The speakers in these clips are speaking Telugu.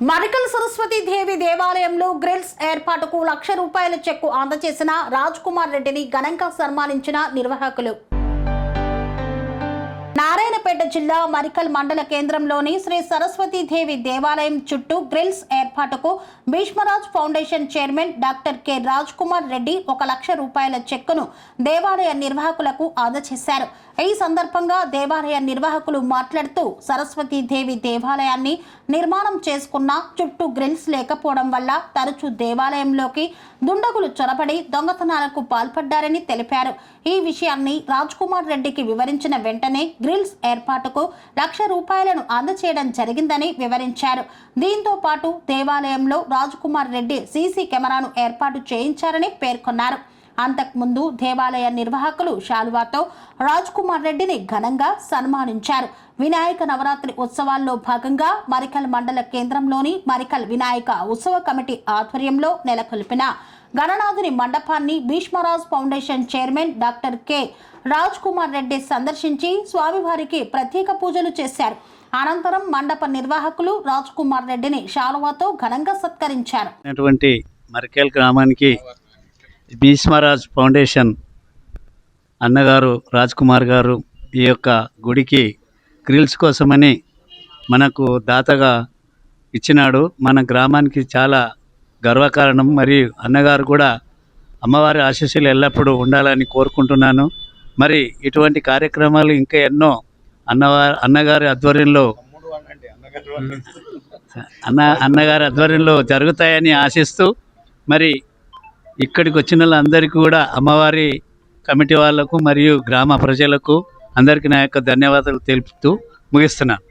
మరకల్ సరస్వతి దేవి దేవాలయంలో గ్రిల్స్ ఏర్పాటుకు లక్ష రూపాయల చెక్కు అందజేసిన రాజ్ కుమార్ రెడ్డిని ఘనంగా సన్మానించిన నిర్వాహకులు. సూర్యాపేట జిల్లా మరికల్ మండల కేంద్రంలోని శ్రీ సరస్వతీదేవి దేవాలయం చుట్టూ గ్రిల్స్ ఏర్పాటుకు Bheeshmaraj foundation chairman doctor K. Raj Kumar Reddy ఒక లక్ష రూపాయల చెక్కును దేవాలయ నిర్వాహకులకు అందజేశారు. ఈ సందర్భంగా దేవాలయ నిర్వాహకులు మాట్లాడుతూ సరస్వతీదేవి దేవాలయాన్ని నిర్మాణం చేసుకున్న చుట్టూ గ్రిల్స్ లేకపోవడం వల్ల తరచూ దేవాలయంలోకి దుండగులు చొరబడి దొంగతనాలకు పాల్పడ్డారని తెలిపారు. ఈ విషయాన్ని రాజ్ కుమార్ రెడ్డికి వివరించిన వెంటనే గ్రిల్స్ ఏర్పాటుకు లక్ష రూపాయలను అందచేయడం జరిగిందని వివరించారు. దీంతో పాటు దేవాలయంలో రాజ్ కుమార్ రెడ్డి సీసీ కెమెరాను ఏర్పాటు చేయించారని పేర్కొన్నారు. అంతకుముందు దేవాలయ నిర్వాహకులు శాలువాతో రాజ్ కుమార్ రెడ్డిని ఘనంగా సన్మానించారు. వినాయక నవరాత్రి ఉత్సవాల్లో భాగంగా మరికల్ మండల కేంద్రంలోని మరికల్ వినాయక ఉత్సవ కమిటీ ఆధ్వర్యంలో నెలకొల్పిన గణనాథుని మండపాన్ని Bheeshmaraj foundation chairman doctor K. Raj Kumar Reddy సందర్శించి స్వామివారికి ప్రత్యేక పూజలు చేశారు. అనంతరం మండప నిర్వాహకులు రాజ్ కుమార్ రెడ్డిని శాలువాతో ఘనంగా సత్కరించారు. మరికేల్ గ్రామానికి భీష్మరాజ్ ఫౌండేషన్ అన్నగారు రాజ్ కుమార్ గారు ఈ యొక్క గుడికి గ్రిల్స్ కోసమని మనకు దాతగా ఇచ్చినాడు. మన గ్రామానికి చాలా గర్వకారణం. మరియు అన్నగారు కూడా అమ్మవారి ఆశీస్సులు ఎల్లప్పుడూ ఉండాలని కోరుకుంటున్నాను. మరి ఇటువంటి కార్యక్రమాలు ఇంకా ఎన్నో అన్నవారి అన్నగారి ఆధ్వర్యంలో అన్న అన్నగారి ఆధ్వర్యంలో జరుగుతాయని ఆశిస్తూ మరి ఇక్కడికి వచ్చిన వాళ్ళందరికీ కూడా అమ్మవారి కమిటీ వాళ్ళకు మరియు గ్రామ ప్రజలకు అందరికీ నా యొక్క ధన్యవాదాలు తెలుపుతూ ముగిస్తున్నాను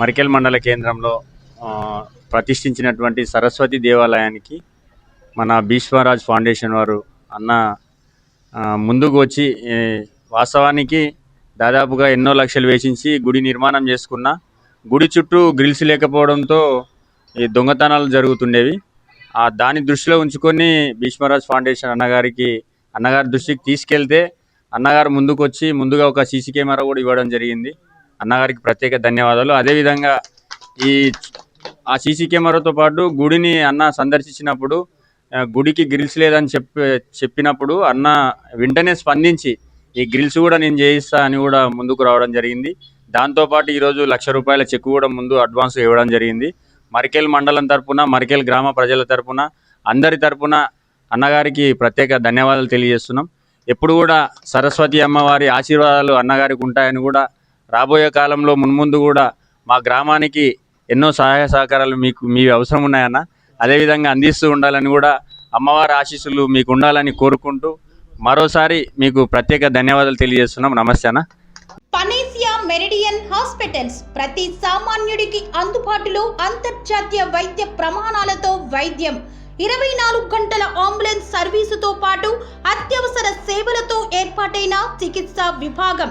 మరికెల్ మండల కేంద్రంలో ప్రతిష్ఠించినటువంటి సరస్వతి దేవాలయానికి మన భీష్మరాజ్ ఫౌండేషన్ వారు అన్న ముందుకు వచ్చి వాస్తవానికి దాదాపుగా ఎన్నో లక్షలు వేసించి గుడి నిర్మాణం చేసుకున్న గుడి చుట్టూ గ్రిల్స్ లేకపోవడంతో ఈ దొంగతనాలు జరుగుతుండేవి. ఆ దృష్టిలో ఉంచుకొని భీష్మరాజ్ ఫౌండేషన్ అన్నగారికి అన్నగారి దృష్టికి తీసుకెళ్తే అన్నగారు ముందుకు వచ్చి ముందుగా ఒక సీసీ కెమెరా కూడా ఇవ్వడం జరిగింది. అన్నగారికి ప్రత్యేక ధన్యవాదాలు. అదేవిధంగా ఈ ఆ సీసీ కెమెరాతో పాటు గుడిని అన్న సందర్శించినప్పుడు గుడికి గ్రిల్స్ లేదని చెప్పి చెప్పినప్పుడు అన్న వెంటనే స్పందించి ఈ గ్రిల్స్ కూడా నేను చేయిస్తా అని కూడా ముందుకు రావడం జరిగింది. దాంతోపాటు ఈరోజు లక్ష రూపాయల చెక్ కూడా ముందు అడ్వాన్స్ ఇవ్వడం జరిగింది. మరికేల్ మండలం తరపున మరికేల్ గ్రామ ప్రజల తరపున అందరి తరపున అన్నగారికి ప్రత్యేక ధన్యవాదాలు తెలియజేస్తున్నాం. ఎప్పుడు కూడా సరస్వతి అమ్మవారి ఆశీర్వాదాలు అన్నగారికి ఉంటాయని కూడా రాబోయే కాలంలో మున్ముందు కూడా మా గ్రామానికి ఎన్నో సహాయ సహకారాలు మీకు మీ అవసరం ఉన్నాయన్న. అదేవిధంగా అందిస్తూ ఉండాలని కూడా అమ్మవారి ఆశీస్సులు మీకు ఉండాలని కోరుకుంటూ మరోసారి మీకు ప్రత్యేక ధన్యవాదాలు తెలియజేస్తున్నాం. నమస్తే అన్న. పనేసియా మెరిడియన్ హాస్పిటల్స్ ప్రతి సామాన్యుడికి అందుబాటులో అంతర్జాతీయ వైద్య ప్రమాణాలతో వైద్యం. ఇరవై నాలుగు గంటల అంబులెన్స్ సర్వీసుతో పాటు అత్యవసర సేవలతో ఏర్పాటైన చికిత్సా విభాగం.